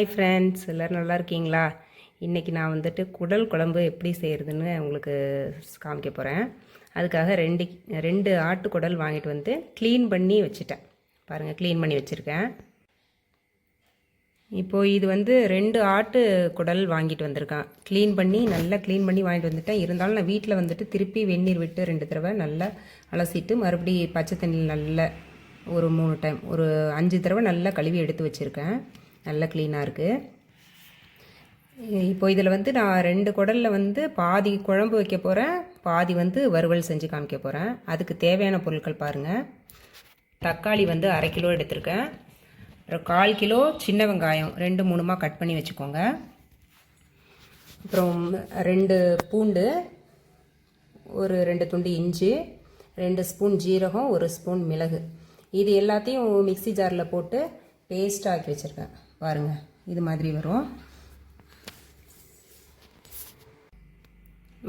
Hi friends எல்லோரும் நல்லா இருக்கீங்களா? இன்றைக்கி நான் வந்துட்டு குடல் குழம்பு எப்படி செய்கிறதுன்னு உங்களுக்கு காமிக்க போகிறேன் அதுக்காக ரெண்டு ரெண்டு ஆட்டு குடல் வாங்கிட்டு வந்து க்ளீன் பண்ணி வச்சுட்டேன். பாருங்கள் க்ளீன் பண்ணி வச்சுருக்கேன். இப்போது இது வந்து ரெண்டு ஆட்டு குடல் வாங்கிட்டு வந்திருக்கேன். க்ளீன் பண்ணி நல்லா க்ளீன் பண்ணி வாங்கிட்டு வந்துட்டேன். இருந்தாலும் நான் வீட்டில் வந்துட்டு திருப்பி வெந்நீர் விட்டு ரெண்டு தடவை நல்லா அலசிட்டு மறுபடி பச்சை தண்ணியில் நல்லா ஒரு மூணு டைம் ஒரு அஞ்சு தடவை நல்லா கழுவி எடுத்து வச்சுருக்கேன். நல்ல க்ளீனாக இருக்குது இப்போ இதில் வந்து நான் ரெண்டு குடலில் வந்து பாதி குழம்பு வைக்க போகிறேன் பாதி வந்து வறுவல் செஞ்சு காமிக்க போகிறேன் அதுக்கு தேவையான பொருட்கள் பாருங்கள் தக்காளி வந்து அரை கிலோ எடுத்திருக்கேன். அப்புறம் கால் கிலோ சின்ன வெங்காயம் ரெண்டு மூணுமாக கட் பண்ணி வச்சுக்கோங்க. அப்புறம் ரெண்டு பூண்டு ஒரு ரெண்டு துண்டு இஞ்சி ரெண்டு ஸ்பூன் ஜீரகம் ஒரு ஸ்பூன் மிளகு. இது எல்லாத்தையும் மிக்ஸி ஜாரில் போட்டு பேஸ்ட் ஆக்கி வச்சுருக்கேன். பாருங்கள் இது மாதிரி வரும்.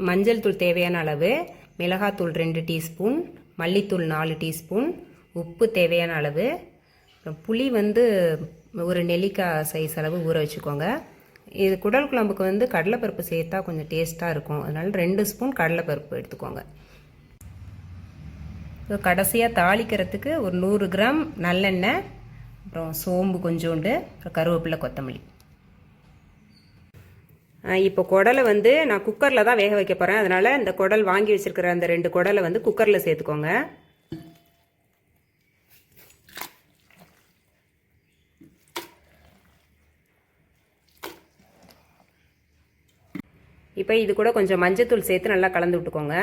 மஞ்சள் தூள் தேவையான அளவு மிளகாத்தூள் ரெண்டு டீஸ்பூன் மல்லித்தூள் நாலு டீஸ்பூன் உப்பு தேவையான அளவு. அப்புறம் புளி வந்து ஒரு நெல்லிக்காய் சைஸ் அளவு ஊற வச்சுக்கோங்க. இது குடல் குழம்புக்கு வந்து கடலைப்பருப்பு சேர்த்தா கொஞ்சம் டேஸ்ட்டாக இருக்கும். அதனால் ரெண்டு ஸ்பூன் கடலைப்பருப்பு எடுத்துக்கோங்க. இப்போ கடைசியாக தாளிக்கிறதுக்கு ஒரு நூறு கிராம் நல்லெண்ணெய் அப்புறம் சோம்பு கொஞ்சோண்டு அப்புறம் கருவேப்பிலை கொத்தமல்லி. இப்போ குடலை வந்து நான் குக்கரில் தான் வேக வைக்க போகிறேன் அதனால் இந்த குடல் வாங்கி வச்சுருக்கிற அந்த ரெண்டு குடலை வந்து குக்கரில் சேர்த்துக்கோங்க. இப்போ இது கூட கொஞ்சம் மஞ்சத்தூள் சேர்த்து நல்லா கலந்து விட்டுக்கோங்க.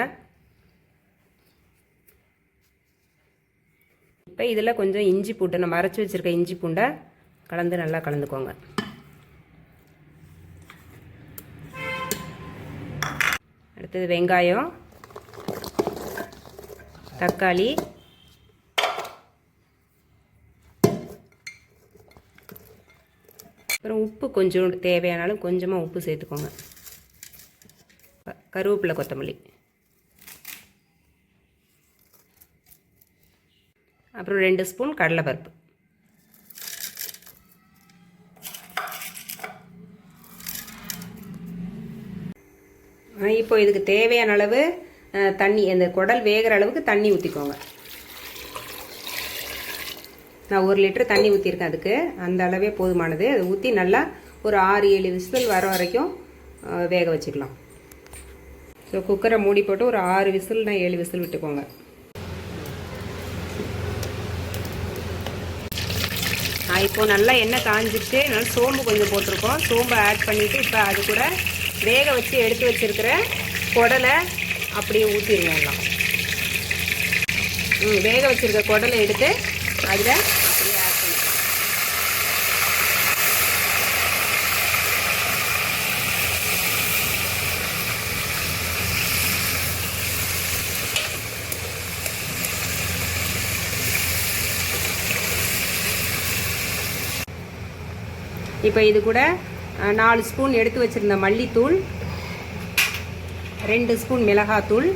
இப்போ இதில் கொஞ்சம் இஞ்சி பூண்டு நம்ம அரைச்சி வச்சுருக்க இஞ்சி பூண்டை கலந்து நல்லா கலந்துக்கோங்க. அடுத்தது வெங்காயம் தக்காளி அப்புறம் உப்பு கொஞ்சம் தேவையானாலும் கொஞ்சமாக உப்பு சேர்த்துக்கோங்க. கருவேப்பிலை கொத்தமல்லி. அப்புறம் ரெண்டு ஸ்பூன் கடலைப்பருப்பு. இப்போ இதுக்கு தேவையான அளவு தண்ணி அந்த குடல் வேகிற அளவுக்கு தண்ணி ஊற்றிக்கோங்க நான் ஒரு லிட்டர் தண்ணி ஊற்றிருக்கேன் அதுக்கு. அந்த அளவே போதுமானது. அதை ஊற்றி நல்லா ஒரு ஆறு ஏழு விசில் வர வரைக்கும் வேக வச்சுக்கலாம். ஸோ குக்கரை மூடி போட்டு ஒரு ஆறு விசில் நான் ஏழு விசில் விட்டுக்கோங்க. இப்போ நல்லா எண்ணெய் காஞ்சிச்சு நல்லா சோம்பு கொஞ்சம் போட்டிருக்கோம். சோம்பை ஆட் பண்ணிவிட்டு இப்போ அது கூட வேக வச்சு எடுத்து வச்சுருக்கிற குடலை அப்படியே ஊற்றிடுவோம் எல்லாம். ம் வேக வச்சுருக்க குடலை எடுத்து அதில் இப்போ இது கூட நாலு ஸ்பூன் எடுத்து வச்சுருந்த மல்லித்தூள் ரெண்டு ஸ்பூன் மிளகாத்தூள்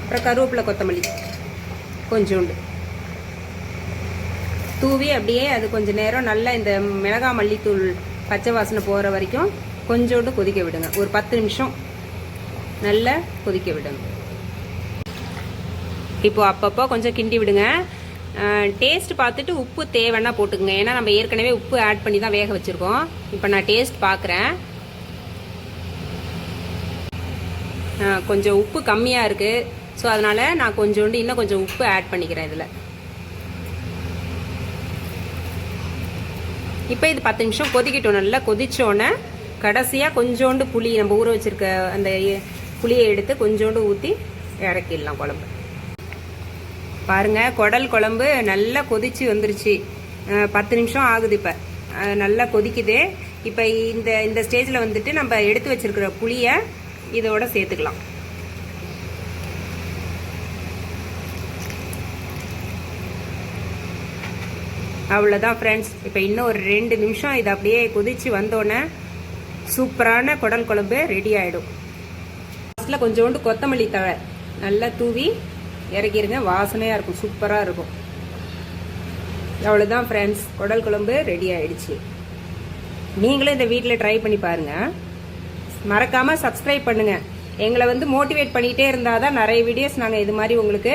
அப்புறம் கருவேப்பிலை கொத்தமல்லி கொஞ்சோண்டு. தூவி அப்படியே அது கொஞ்சம் நேரம் நல்லா இந்த மிளகா மல்லித்தூள் பச்சை வாசனை போகிற வரைக்கும் கொஞ்சோண்டு கொதிக்க விடுங்க. ஒரு பத்து நிமிஷம் நல்லா கொதிக்க விடுங்க. இப்போ அப்பப்போ கொஞ்சம் கிண்டி விடுங்க. டேஸ்ட் பார்த்துட்டு உப்பு தேவைன்னா போட்டுக்கோங்க. ஏன்னா நம்ம ஏற்கனவே உப்பு ஆட் பண்ணி தான் வேக வச்சுருக்கோம். இப்போ நான் டேஸ்ட் பார்க்குறேன். கொஞ்சம் உப்பு கம்மியாக இருக்குது ஸோ அதனால் நான் கொஞ்சோண்டு இன்னும் கொஞ்சம் உப்பு ஆட் பண்ணிக்கிறேன் இதில். இப்போ இது பத்து நிமிஷம் கொதிக்கட்டும். நல்லா கொதிச்சோன்னே கடைசியாக கொஞ்சோண்டு புளி நம்ம ஊற வச்சுருக்க அந்த புளியை எடுத்து கொஞ்சோண்டு ஊற்றி இறக்கிடலாம் குழம்பு. பாருங்கள் குடல் குழம்பு நல்லா கொதிச்சு வந்துருச்சு. பத்து நிமிஷம் ஆகுது இப்போ. நல்லா கொதிக்குது. இப்போ இந்த இந்த ஸ்டேஜில் வந்துட்டு நம்ம எடுத்து வச்சிருக்கிற புளியை இதோட சேர்த்துக்கலாம். அவ்வளோதான் ஃப்ரெண்ட்ஸ் இப்போ இன்னும் ஒரு ரெண்டு நிமிஷம் இதை அப்படியே கொதிச்சு வந்தோடனே சூப்பரான குடல் குழம்பு ரெடி ஆகிடும் லாஸ்ட்டில் கொஞ்சோண்டு கொத்தமல்லி தழை நல்லா தூவி இறக்கிருங்க. வாசனையாக இருக்கும். சூப்பராக இருக்கும். அவ்வளோதான் ஃப்ரெண்ட்ஸ் குடல் குழம்பு ரெடி ஆயிடுச்சு. நீங்களும் இந்த வீட்டில் ட்ரை பண்ணி பாருங்கள் மறக்காமல் சப்ஸ்கிரைப் பண்ணுங்கள் எங்களை வந்து மோட்டிவேட் பண்ணிகிட்டே இருந்தால் தான் நிறைய வீடியோஸ் நாங்கள் இது மாதிரி உங்களுக்கு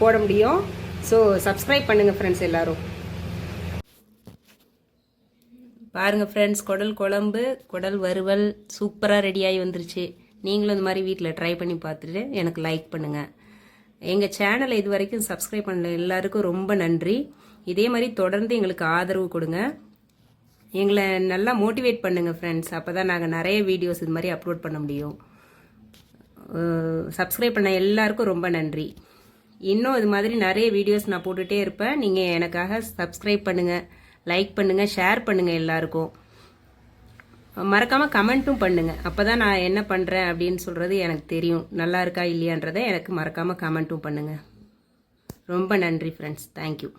போட முடியும். ஸோ சப்ஸ்கிரைப் பண்ணுங்கள் ஃப்ரெண்ட்ஸ் எல்லோரும். பாருங்கள் ஃப்ரெண்ட்ஸ் குடல் குழம்பு குடல் வறுவல் சூப்பராக ரெடியாகி வந்துருச்சு. நீங்களும் இந்த மாதிரி வீட்டில் ட்ரை பண்ணி பார்த்துட்டு எனக்கு லைக் பண்ணுங்கள் எங்கள் சேனலை இது வரைக்கும் சப்ஸ்கிரைப் பண்ணல எல்லாருக்கும் ரொம்ப நன்றி. இதே மாதிரி தொடர்ந்து எங்களுக்கு ஆதரவு கொடுங்க. எங்களை நல்லா மோட்டிவேட் பண்ணுங்கள் ஃப்ரெண்ட்ஸ் அப்போ தான் நாங்கள் நிறைய வீடியோஸ் இது மாதிரி அப்லோட் பண்ண முடியும். சப்ஸ்கிரைப் பண்ண எல்லாருக்கும் ரொம்ப நன்றி. இன்னும் இது மாதிரி நிறைய வீடியோஸ் நான் போட்டுகிட்டே இருப்பேன். நீங்கள் எனக்காக சப்ஸ்கிரைப் பண்ணுங்கள் லைக் பண்ணுங்கள் ஷேர் பண்ணுங்கள் எல்லாருக்கும். மறக்காமல் கமெண்ட்டும் பண்ணுங்கள் அப்போ தான் நான் என்ன பண்ணுறேன் அப்படின்னு சொல்கிறது எனக்கு தெரியும். நல்லா இருக்கா இல்லையான்றதை எனக்கு மறக்காமல் கமெண்ட்டும் பண்ணுங்கள் ரொம்ப நன்றி ஃப்ரெண்ட்ஸ் தேங்க்யூ